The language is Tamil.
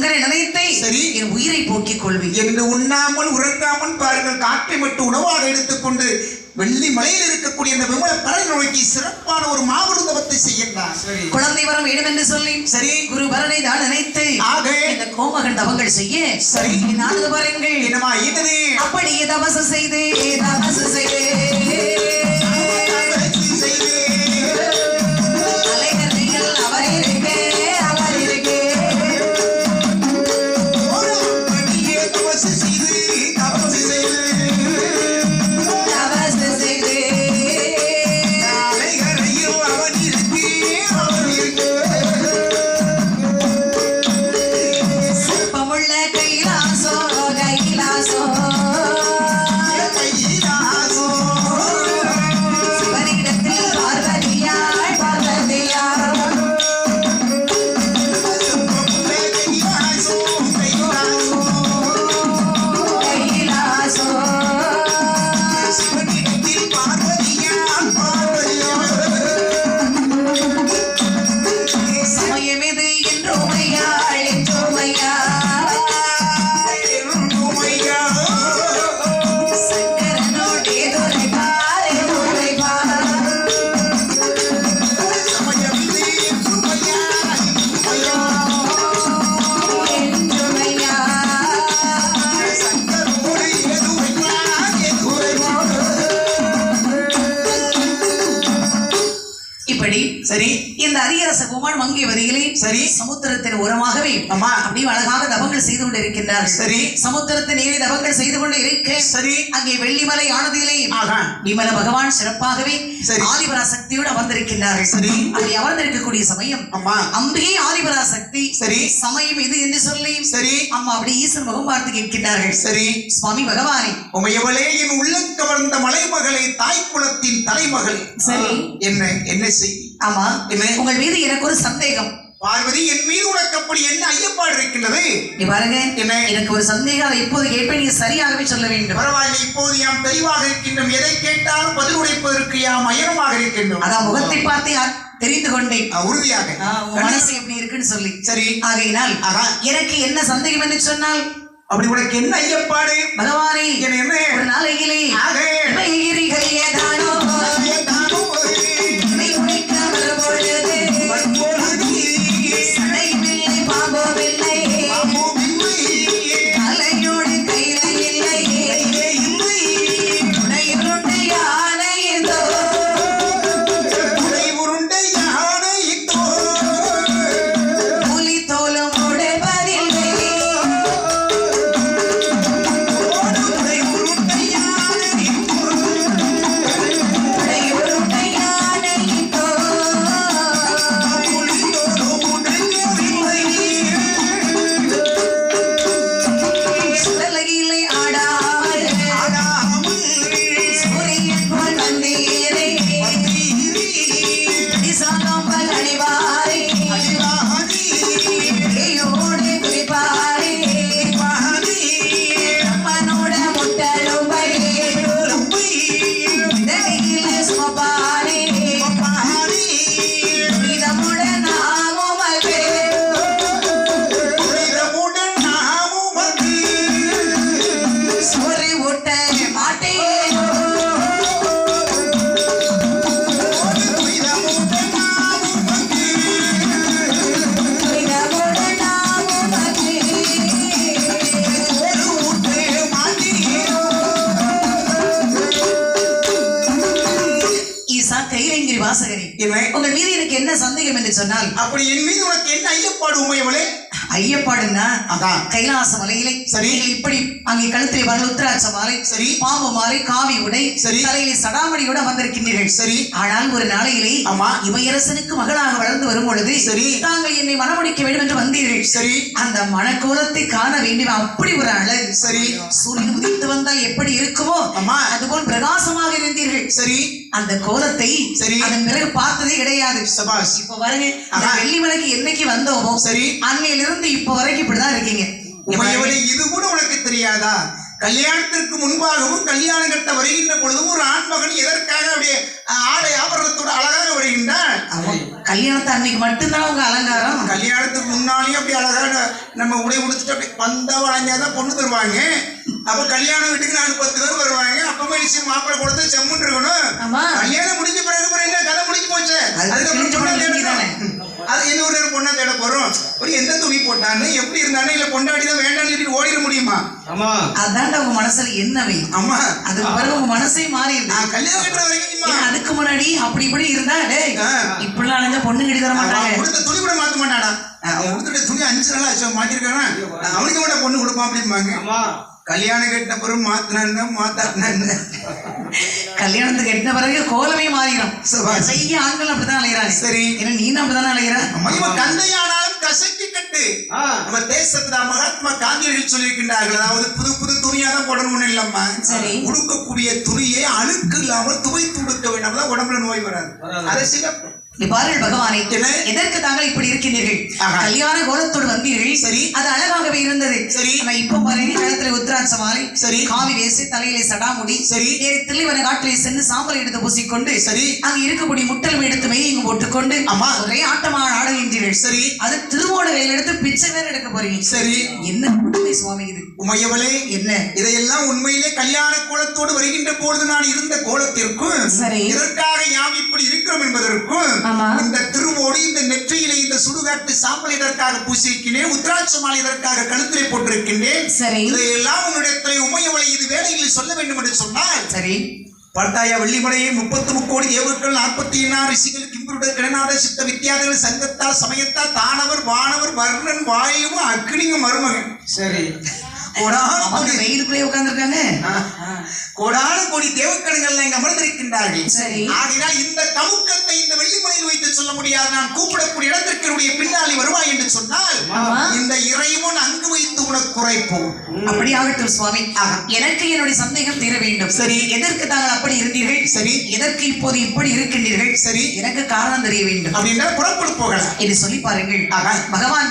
உங்களை நினைத்து சரி. என் உயிரை போக்கிக் கொள்வேன். என்று உண்ணாமல் உறங்காமல் பாருங்கள் காற்றை மட்டும் உணவாக எடுத்துக்கொண்டு வெள்ளி மலையில் இருக்கக்கூடிய இந்த விமல பரல் நோக்கி சிறப்பான ஒரு மாபெரும் தவத்தை செய்கின்றார் குழந்தை வரம் வேண்டும் என்று சொல்லி சரி. குரு பரனை தான் நினைத்து ஆக. இந்த கோமகன் தவங்கள் செய்ய சரி. நாடு பாருங்கள். என்னமா ஈட்டது அப்படியே தபசு செய்து தபசு செய்து. சரி இந்த அரியரச குமார் மங்கியவதியிலே சரி. சமுத்திரத்தின் ஓரமாகவே ஆமா. அப்படி அழகாக தவங்கள் செய்து கொண்டிருக்கின்றார்கள் சரி. சமுத்திரத்தின் நீரை தவங்கள் செய்து கொண்டு இருக்க சரி அங்கே வெள்ளிமலை ஆனதிலே விமல பகவான் சிறப்பாகவே சரி. ஆதிபராசக்தியோடு அமர்ந்திருக்கின்றார்கள் சரி. அங்கே அமர்ந்திருக்கக்கூடிய சமயம் அம்மா அம்பிகை ஆதிபராசக்தி சரி. சமயம் இது என்று சொல்லி சரி அம்மா அப்படி ஈசன் முகம் பார்த்து கேட்கின்றார்கள் சரி சுவாமி பகவானே உமையவளே என் உள்ளம் கவர்ந்த மலைமகளே தாய் குலத்தின் தலைமகளே சரி. என்ன என்ன செய்தி ஆமா? உங்கள் மீது எனக்கு ஒரு சந்தேகம். பார்வதி என் மீது உனக்கு அப்படி என்ன ஐயப்பாடு இருக்கின்றது? நீ பாருங்க. என்ன? எனக்கு ஒரு சந்தேகம். அதை இப்போது கேட்பேன் நீங்க சரியாகவே சொல்ல வேண்டும். பரவாயில்லை. இப்போது யாம் தெளிவாக இருக்கின்றோம். எதை கேட்டாலும் பதில் உரைப்பதற்கு யாம் அயனமாக இருக்கின்றோம். அதான் முகத்தை பார்த்து யா- தெரிந்து கொண்டேன். உறுதியாக. மனசு எப்படி இருக்குன்னு சொல்லி. சரி. ஆகையினால் ஆகா. எனக்கு என்ன சந்தேகம் என்று சொன்னால் அப்படி உனக்கு என்ன ஐயப்பாடு? பகவானே என்ன ஒரு நாளையிலே ஆக. ஏதானோ உங்கள் மீது எனக்கு என்ன சந்தேகம் என்று சொன்னால் அப்படி என் மீது உனக்கு என்ன ஐயப்பாடு உமையவளே ஐயப்பாடுன்னா அதான் கைலாச மலையிலே சரி. இப்படி அங்கே கழுத்திலே வரல உத்திராட்ச மாலை சரி. பாம்பு மாலை காவி உடை சரி. தலையிலே சடாமணியோட வந்திருக்கின்றீர்கள் சரி ஆனால் ஒரு நாளையிலே ஆமா. இமையரசனுக்கு மகளாக வளர்ந்து வரும் பொழுது சரி. தாங்கள் என்னை மணமுடிக்க வேண்டும் என்று வந்தீர்கள் சரி அந்த மணக்கோலத்தை காண வேண்டும் அப்படி ஒரு அழகு சரி. சூரியன் உதித்து வந்தால் எப்படி இருக்குமோ ஆமா. அதுபோல் பிரகாசமாக இருந்தீர்கள் சரி அந்த கோலத்தை சரி. அதன் பிறகு பார்த்ததே கிடையாது சபாஷ் இப்ப பாருங்க இந்த ஆஹா. வெள்ளிமலைக்கு என்னைக்கு வந்தோமோ சரி அன்னையிலிருந்து இப்ப வரைக்கும் இப்படிதான் இருக்கீங்க. இது கூட உனக்கு தெரியாதா? கல்யாணத்திற்கு முன்பாகவும் கல்யாணம் கட்ட வருகின்ற பொழுதும் ஒரு ஆண்மகன் எதற்காக அப்படியே ஆடை ஆபரணத்தோடு அழகாக வருகின்றான். கல்யாணத்தை அன்னைக்கு மட்டும்தான் உங்க அலங்காரம்? கல்யாணத்துக்கு முன்னாலேயும் அப்படி அழகாக நம்ம உடை உடுத்துட்டு அப்படி பந்தா வளைஞ்சாதான் பொண்ணு தருவாங்க. அப்ப கல்யாண வீட்டுக்கு நாலு பத்து பேர் வருவாங்க. அப்பவே நிச்சயம் மாப்பிள்ளை கொடுத்து செம்முன்னு இருக்கணும். கல்யாணம் முடிஞ்ச பிறகு என்ன கதை முடிஞ்சு போச்சு. அது அதுக்கப்புறம். தானே. அது பொண்ணை தேட போறோம். ஒரு எந்த துணி போட்டான்னு எப்படி இருந்தானே இல்ல பொண்டாடி தான் வேண்டாம்னு சொல்லிட்டு ஓடிட முடியுமா? ஆமா. அதான்டா உங்க மனசுல என்னவை அம்மா அதுக்கு பிறகு உங்க மனசே மாறிடுது நான் கல்யாணம் கட்டுற வரைக்கும் அதுக்கு முன்னாடி அப்படி இப்படி இருந்தா டேய். இப்படிலாம் அலைஞ்சா பொண்ணு கட்டி தர மாட்டாங்க. கொடுத்த துணி கூட மாத்த மாட்டானா? அவன் கொடுத்துட்ட துணி அஞ்சு நாளா ஆச்சு மாத்திருக்கானா அவனுக்கு கூட பொண்ணு கொடுப்பான் அப்படிம்பாங்க. ஆமா. கல்யாணம் கட்டின பிறகு மாத்தினா மாத்தாட்டினா கல்யாணத்துக்கு எட்டின பிறகு கோலமே மாறிடும். நிறைய ஆண்கள் அப்படித்தான் அலைகிறாங்க சரி. ஏன்னா நீ அப்படிதானே அலைகிற இவன் கந்தையானாலும் கசக்கி கட்டு. நம்ம தேசத்துல மகாத்மா காந்தியடிகள் சொல்லியிருக்கின்றார்கள் அதாவது புது புது துணியா தான் போடணும்னு இல்லம்மா சரி. உடுக்கக்கூடிய துணியை அழுக்கு இல்லாமல் துவைத்து உடுக்க வேண்டும் அப்பதான் உடம்புல நோய் வராது. அதை சிறப்பு பாருங்கள் பகவானே? எதற்கு தாங்கள் இப்படி இருக்கின்றீர்கள். கல்யாண கோலத்தோடு வந்தீர்கள் சரி. அது அழகாகவே இருந்தது சரி. ஆனா இப்ப பாருங்க கழுத்துல உத்திராட்ச மாலை சரி. காவி வேசி தலையிலே சடாமுடி சரி. ஏறி தில்லிவன காட்டிலே சென்று சாம்பலை எடுத்து பூசிக்கொண்டு சரி. அங்க இருக்கக்கூடிய முட்டலும் எடுத்து மெய்யும் போட்டுக்கொண்டு ஆமா. ஒரே ஆட்டமாக ஆடுகின்றீர்கள் சரி. அது திருவோண வேலை எடுத்து பிச்சை வேற எடுக்க போறீங்க சரி என்ன கொடுமை சுவாமி இது உமையவளே என்ன இதையெல்லாம் உண்மையிலே கல்யாண கோலத்தோடு வருகின்ற பொழுது நான் இருந்த கோலத்திற்கும் சரி. இதற்காக யாம் இப்படி இருக்கிறோம் என்பதற்கும். இந்த திருவோடு இந்த நெற்றியிலே இந்த சுடுகாட்டு சாம்பல் இதற்காக பூசியிருக்கிறேன் உத்ராட்ச மாலை இதற்காக கழுத்திலே போட்டிருக்கின்றேன் சரி. இதையெல்லாம் உன்னுடைய உமையவளை இது வேலையில் சொல்ல வேண்டும் என்று சொன்னால் சரி. பார்த்தாயா வெள்ளிமலையை முப்பத்து முக்கோடி தேவர்கள் நாற்பத்தி எண்ணாறு ரிஷிகள் கிம்பருட கிரணாத சித்த வித்தியாதர்கள் சங்கத்தால் சமயத்தால் தானவர் வானவர் வர்ணன் வாயுவும் அக்னியும் மருமகன். சரி. கோடான கோடி. வெயிலுக்குள்ளே உட்கார்ந்துருக்காங்க? கோடான கோடி தேவக்கணங்கள் இங்கு அமர்ந்திருக்கின்றார்கள். சரி. ஆகினால் இந்த கமுக்கத்தை இந்த வெள்ளிமலையில் வைத்து சொல்ல முடியாது. நான் கூப்பிடக்கூடிய இடத்திற்கு பின்னாலே வருவாய் என்று சொன்னால். இந்த இறைவன் அங்கு வைத்து குறைப்போம் அப்படி ஆகட்டும் சுவாமி. எனக்கு என்னுடைய சந்தேகம் தீர வேண்டும் சரி. எதற்கு தாங்கள் அப்படி இருந்தீர்கள் சரி. எதற்கு இப்போது இப்படி இருக்கின்றீர்கள் சரி. எனக்கு காரணம் தெரிய வேண்டும் அப்படின்னா புறப்பட்டு போகலாம் என்று சொல்லி பாருங்கள். பகவான்